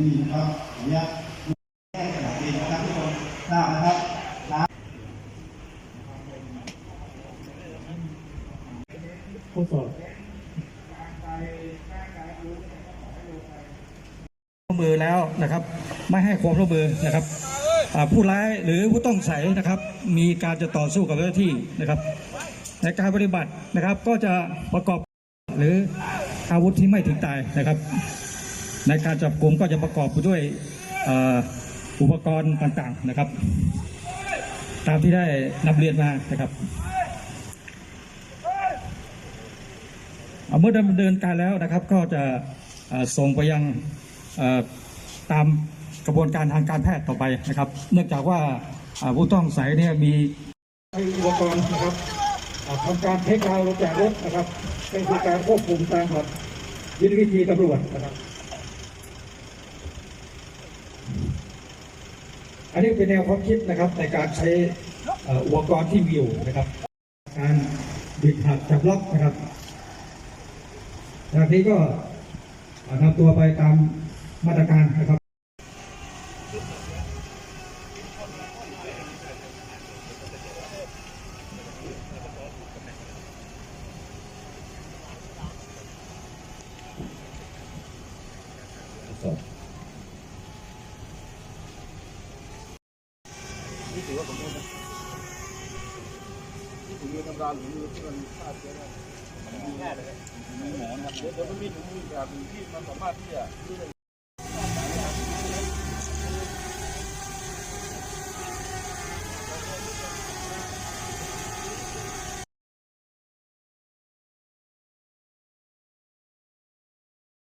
ที่นี่นะครับอันเนี้ยแก้ขนาดนี้นะครับทุกคนทราบนะครับน้ทดสอบร่วมมือแล้วนะครับ ไม่ให้ความร่วมมือนะครับผู้ร้ายหรือผู้ต้องใส่นะครับ มีการจะต่อสู้กับเจ้าหน้าที่นะครับ ในการปฏิบัตินะครับก็จะประกอบหรืออาวุธที่ไม่ถึงตายนะครับ ในการจับกลุ่มก็จะประกอบไปด้วยอ,อุปกรณ์ต่างๆนะครับ ตามที่ได้นำเรียนมานะครับเเมื่อดำเนินการแล้วนะครับก็จะส่งไปยังตามกระบวนการทางการแพทย์ต่อไปนะครับ เนื่องจากว่าผู้ต้องสงสัยเนี่ยมีอุปกรณ์นะครับทำการเทคเราลงจากรถนะครับเป็นการควบคุมตามหลักยุทธวิธีตำรวจนะครับ อันนี้เป็นแนวความคิดนะครับในการใช้อุปกรณ์ที่มีอยู่นะครับ การบิดหักจับล็อกนะครับ จากนี้ก็นำตัวไปตามมาตรการนะครับนี่ ถือว่าผมนะนี่ถุงมือธรรมดาหรือมือที่มันฆ่าเชื้อได้มีแน่เลยมีหมอนะครับเดี๋ยวมันมีถุงมือแบบที่มันสามารถที่จะ